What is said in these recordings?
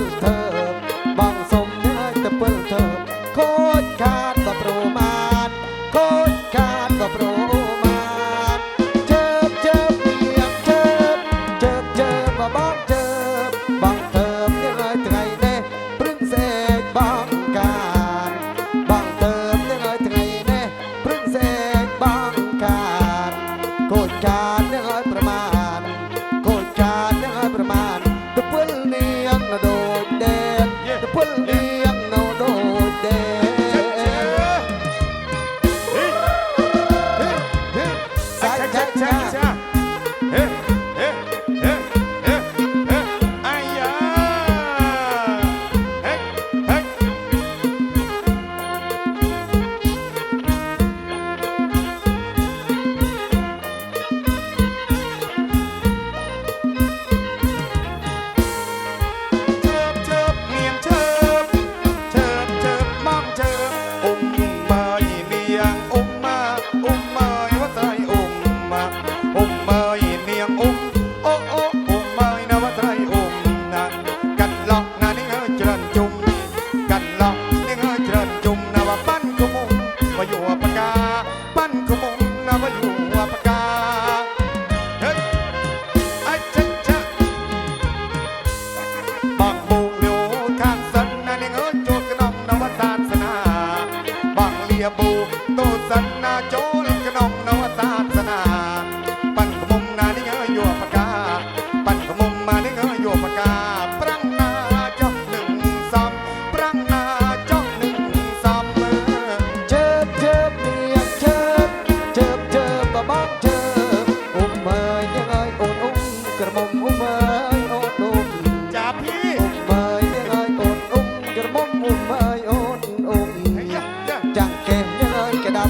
ปิ้บบ้งสมนื้ตะเปิ้ลเถิโคตรขาดตะโปรมาโคตรขาดตะโปรมาเจิบเจิบเปียเจิบเจิบเจิบบ้ง 加油加。油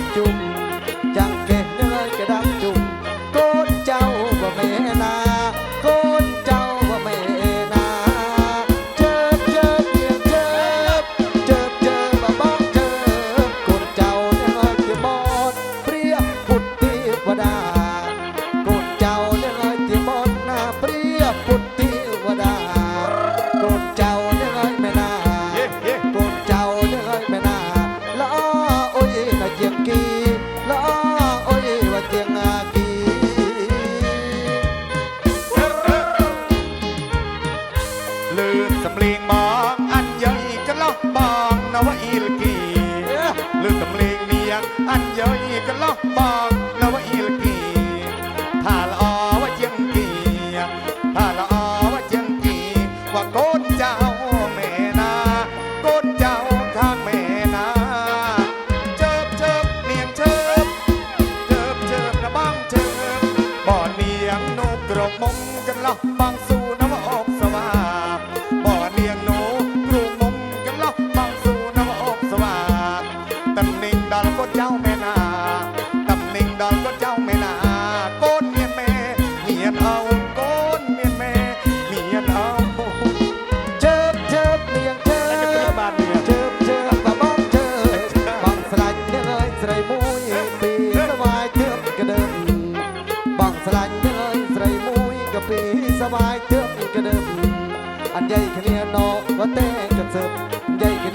you. bang bang อันใหญ่แค่เนี้ยนอว่าแต่กันเสิร์ฟใหญ่แค่